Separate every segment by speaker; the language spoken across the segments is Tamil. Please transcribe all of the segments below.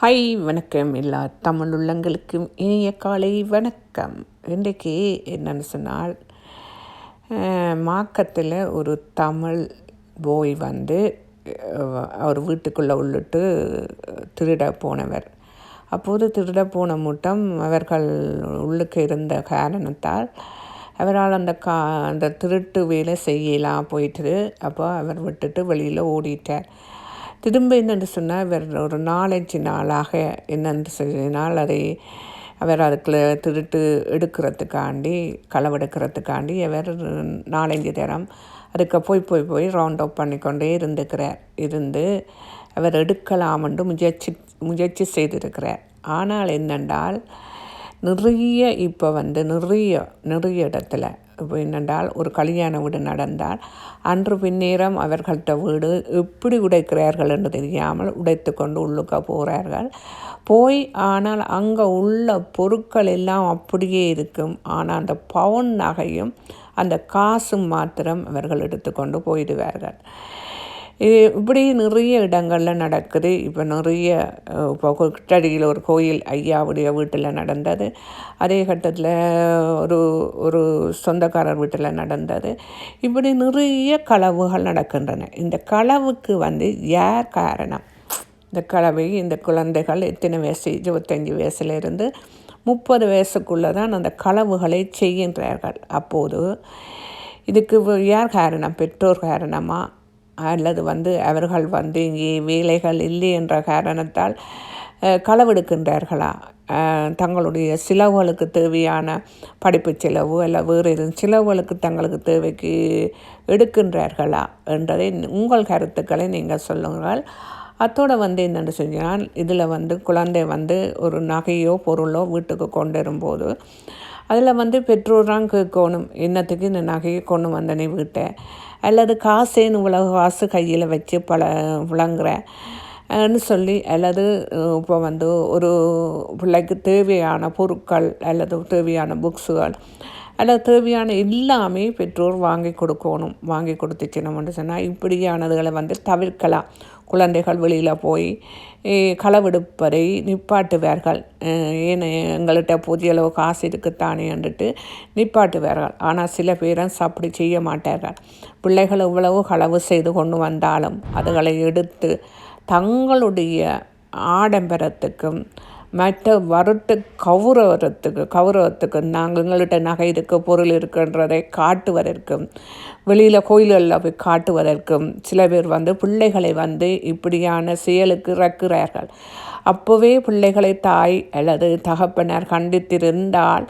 Speaker 1: ஹாய் வணக்கம் எல்லா தமிழ் உள்ளங்களுக்கும் இனிய காலை வணக்கம். இன்றைக்கு என்னன்னு சொன்னால் மாக்கத்தில் ஒரு தமிழ் போய் வந்து அவர் வீட்டுக்குள்ளே உள்ளிட்டு திருட போனவர். அப்போது திருட போன மூட்டம் அவர்கள் உள்ளுக்கு இருந்த காரணத்தால் அவரால் அந்த கா அந்த திருட்டு வேலை செய்யலாம் போயிட்டு அப்போ அவர் விட்டுட்டு வெளியில் ஓடிட்டார். திரும்ப என்னென்று சொன்னால் இவர் ஒரு நாலஞ்சு நாளாக என்னென்று சொன்னால் அதை அவர் அதுக்குள்ள திருட்டு எடுக்கிறதுக்காண்டி களவெடுக்கிறதுக்காண்டி அவர் நாலஞ்சு தரம் அதுக்கு போய் போய் போய் ரவுண்ட் அப் பண்ணிக்கொண்டே இருந்துக்கிறார். இருந்து அவர் எடுக்கலாமென்று முயற்சி முயற்சி செய்திருக்கிறார். ஆனால் என்னென்றால் நிறைய இப்போ வந்து நிறைய நிறைய இடத்துல என்னென்றால் ஒரு கல்யாண வீடு நடந்தால் அன்று பின்னேரம் அவர்கள்ட்ட வீடு எப்படி உடைக்கிறார்கள் என்று தெரியாமல் உடைத்து கொண்டு உள்ளுக்க போகிறார்கள் போய் ஆனால் அங்கே உள்ள பொருட்கள் எல்லாம் அப்படியே இருக்கும். ஆனால் அந்த பவுன் நகையும் அந்த காசும் மாத்திரம் அவர்கள் எடுத்துக்கொண்டு போயிடுவார்கள். இது இப்படி நிறைய இடங்களில் நடக்குது. இப்போ நிறைய இப்போ கிட்டடியில் ஒரு கோயில் ஐயாவுடைய வீட்டில் நடந்தது. அதே கட்டத்தில் ஒரு ஒரு சொந்தக்காரர் வீட்டில் நடந்தது. இப்படி நிறைய களவுகள் நடக்கின்றன. இந்த களவுக்கு வந்து யார் காரணம்? இந்த கலவை இந்த குழந்தைகள் எத்தனை வயசு? இருபத்தஞ்சி வயசுலேருந்து முப்பது வயசுக்குள்ளே தான் அந்த களவுகளை செய்கின்றார்கள். அப்போது இதுக்கு யார் காரணம்? பெற்றோர் காரணமாக அல்லது வந்து அவர்கள் வந்து இங்கே வேலைகள் இல்லை என்ற காரணத்தால் களவெடுக்கின்றார்களா? தங்களுடைய செலவுகளுக்கு தேவையான படிப்பு செலவு அல்ல வேறு எதுவும் செலவுகளுக்கு தங்களுக்கு தேவைக்கு எடுக்கின்றார்களா என்றதை உங்கள் கருத்துக்களை நீங்கள் சொல்லுங்கள். அத்தோடு வந்து என்னென்னு சொன்னால் இதில் வந்து குழந்தை வந்து ஒரு நகையோ பொருளோ வீட்டுக்கு கொண்டு வரும்போது அதில் வந்து பெற்றோர் தான் கேட்கணும். என்னத்துக்கு இந்த நகையை கொண்டு வந்தனே வீட்டை? அல்லது காசேன்னு உலக காசு கையில் வச்சு பல விளங்குற? சொல்லி அல்லது இப்போ வந்து ஒரு பிள்ளைக்கு தேவையான பொருட்கள் அல்லது தேவையான புக்ஸுகள் அதில் தேவையான எல்லாமே பெற்றோர் வாங்கி கொடுக்கணும் வாங்கி கொடுத்துச்சினோம்னு சொன்னால் இப்படியானதுகளை வந்து தவிர்க்கலாம். குழந்தைகள் வெளியில் போய் களவெடுப்பதை நிப்பாட்டுவார்கள். ஏன்னு எங்கள்கிட்ட புதிய அளவு காசு இருக்குத்தானேன்ட்டு நிப்பாட்டுவார்கள். ஆனால் சில பேரும் அப்படி செய்ய மாட்டார்கள். பிள்ளைகள் இவ்வளவு களவு செய்து கொண்டு வந்தாலும் அதுகளை எடுத்து தங்களுடைய ஆடம்பரத்துக்கும் மற்ற வருட்டு கௌரவத்துக்கு கௌரவத்துக்கு நாங்கள் எங்கள்கிட்ட நகை இருக்கு பொருள் இருக்குன்றதை காட்டுவதற்கும் வெளியில் கோயில்களில் போய் காட்டுவதற்கும் சில பேர் வந்து பிள்ளைகளை வந்து இப்படியான செயலுக்கு இறக்குறார்கள். அப்போவே பிள்ளைகளை தாய் அல்லது தகப்பனர் கண்டித்திருந்தால்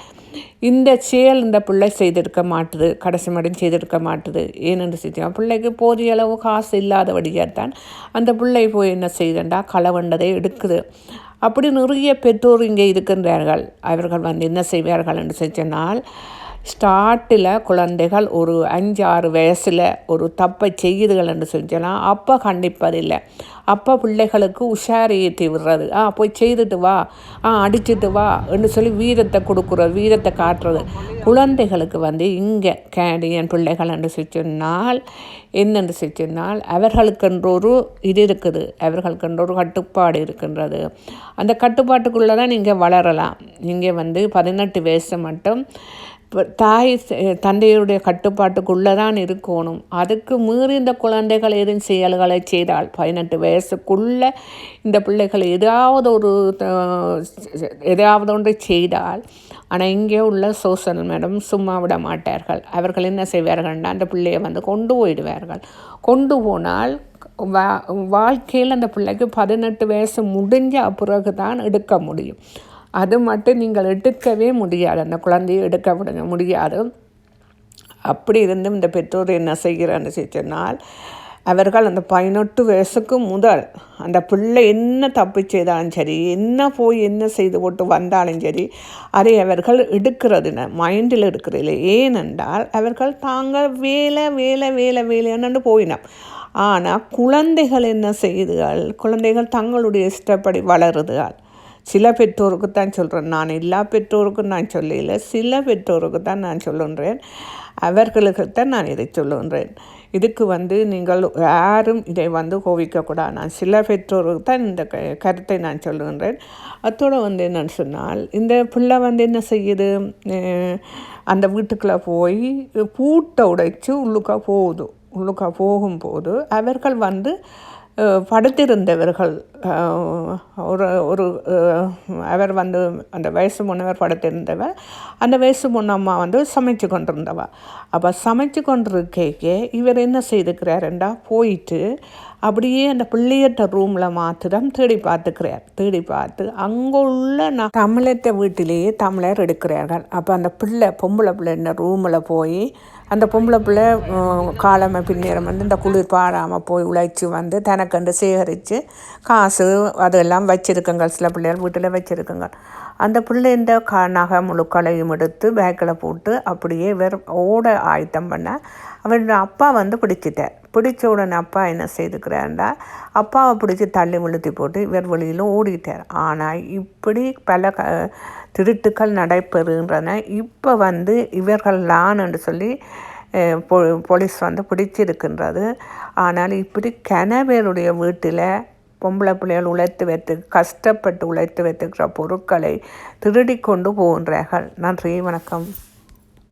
Speaker 1: இந்த செயல் இந்த பிள்ளை செய்திருக்க மாட்டுது கடைசி மட்டும் செய்திருக்க மாட்டுது. ஏனென்று செய்ய பிள்ளைக்கு போதிய அளவு காசு இல்லாதபடியாத்தான் அந்த பிள்ளை போய் என்ன செய்தண்டா களவண்டதை எடுக்குது. அப்படி நிறைய பெற்றோர் இங்கே இருக்கின்றார்கள். அவர்கள் வந்து என்ன செய்வார்கள் என்று சொன்னால் ஸ்டார்ட்டில் குழந்தைகள் ஒரு அஞ்சு ஆறு வயசில் ஒரு தப்பை செய்யுதுகள் என்று செஞ்சலாம் அப்போ கண்டிப்பதில்லை அப்போ பிள்ளைகளுக்கு உஷார் ஏற்றி விடுறது. ஆ போய் செய்துட்டு வா. ஆ அடிச்சிட்டு வா என்று சொல்லி வீரத்தை கொடுக்குறது வீரத்தை காட்டுறது. குழந்தைகளுக்கு வந்து இங்கே கேடியன் பிள்ளைகள் என்று சொன்னால் என்னென்று சொன்னால் அவர்களுக்கென்று ஒரு இது இருக்குது. அவர்களுக்கென்று ஒரு கட்டுப்பாடு இருக்கின்றது. அந்த கட்டுப்பாட்டுக்குள்ளே தான் நீங்கள் வளரலாம். நீங்கள் வந்து பதினெட்டு வயசு மட்டும் தாய் தந்தையுடைய கட்டுப்பாட்டுக்குள்ளே தான் இருக்கணும். அதுக்கு மீறி இந்த குழந்தைகள் எதுவும் செயல்களை செய்தால் பதினெட்டு வயசுக்குள்ளே இந்த பிள்ளைகள் ஏதாவது ஒரு எதாவது ஏதாவது செய்தால் ஆனால் இங்கே உள்ள சோசல் மேடம் சும்மா விட மாட்டார்கள். அவர்கள் என்ன செய்வார்கள்னா அந்த பிள்ளையை வந்து கொண்டு போயிடுவார்கள். கொண்டு போனால் வா வாழ்க்கையில் அந்த பிள்ளைக்கு பதினெட்டு வயசு முடிஞ்ச பிறகு தான் எடுக்க முடியும். அது மட்டும் நீங்கள் எடுக்கவே முடியாது. அந்த குழந்தையை எடுக்க விடுங்க. முடியாது. அப்படி இருந்தும் இந்த பெற்றோர் என்ன செய்கிறான்னு சொன்னால் அவர்கள் அந்த பதினெட்டு வயசுக்கு முதல் அந்த பிள்ளை என்ன தப்பு செய்தாலும் சரி என்ன போய் என்ன செய்து போட்டு வந்தாலும் சரி அதை அவர்கள் எடுக்கிறதுன மைண்டில் எடுக்கிறதில்லை. ஏனென்றால் அவர்கள் தாங்கள் வேலை வேலை வேலை வேலைன்னு போயினோம் ஆனால் குழந்தைகள் என்ன செய்துகள்? குழந்தைகள் தங்களுடைய இஷ்டப்படி வளருதுகள். சில பெற்றோருக்கு தான் சொல்கிறேன் நான் எல்லா பெற்றோருக்கும் நான் சொல்லல. சில பெற்றோருக்கு தான் நான் சொல்லுன்றேன். அவர்களுக்கு தான் நான் இதை சொல்லுகிறேன் இதுக்கு வந்து நீங்கள் யாரும் இதை வந்து கோவிக்கக்கூடாது நான் சில பெற்றோருக்கு தான் இந்த க கருத்தை நான் சொல்லுகின்றேன். அத்தோடு வந்து என்னன்னு சொன்னால் இந்த பிள்ளை வந்து என்ன செய்யுது? அந்த வீட்டுக்குள்ளே போய் பூட்டை உடைச்சு உள்ளுக்கா போகுது. உள்ளுக்கா போகும்போது அவர்கள் வந்து படுத்திருந்தவர்கள் ஒரு ஒரு அவர் வந்து அந்த வயசு முன்னவர் படுத்திருந்தவர். அந்த வயசு முன்னம்மா வந்து சமைச்சு கொண்டிருந்தவ. அப்போ சமைச்சு கொண்டிருக்கே இவர் என்ன செய்துக்கிறாருண்டா போயிட்டு அப்படியே அந்த பிள்ளையற்ற ரூமில் மாத்திரம் தேடி பார்த்துக்கிறார். தேடி பார்த்து அங்கே உள்ள நான் தமிழற்ற வீட்டிலேயே தமிழர் எடுக்கிறார்கள். அப்போ அந்த பிள்ளை பொம்பளை பிள்ளை இந்த ரூமில் போய் அந்த பொம்பளை பிள்ளை காலமை பின்னேரம் வந்து இந்த குளிர் பாடாமல் போய் உழைச்சி வந்து தனக்கண்டு சேகரித்து கா காசு அதெல்லாம் வச்சுருக்குங்க சில பிள்ளைகள் வீட்டில் வச்சுருக்குங்க அந்த பிள்ளை இந்த க நகை முழுக்களையும் எடுத்து பேக்கில் போட்டு அப்படியே வேறு ஓட ஆயத்தம் பண்ண அவரோட அப்பா வந்து பிடிச்சிட்டார். பிடிச்ச உடனே அப்பா என்ன செய்துக்கிறாருண்டா அப்பாவை பிடிச்சி தள்ளி விழுத்தி போட்டு இவர் வெளியில் ஓடிட்டார். ஆனால் இப்படி பல க திருட்டுக்கள் நடைபெறுகின்றன. இப்போ வந்து இவர்கள் தான் என்று சொல்லி பொ போலீஸ் வந்து பிடிச்சிருக்கின்றது. ஆனால் இப்படி கனவேருடைய வீட்டில் பொம்பளை பிள்ளைகள் உழைத்து வைத்து கஷ்டப்பட்டு உழைத்து வைத்துக்கிற பொருட்களை திருடி கொண்டு போகின்றார்கள். நன்றி வணக்கம்.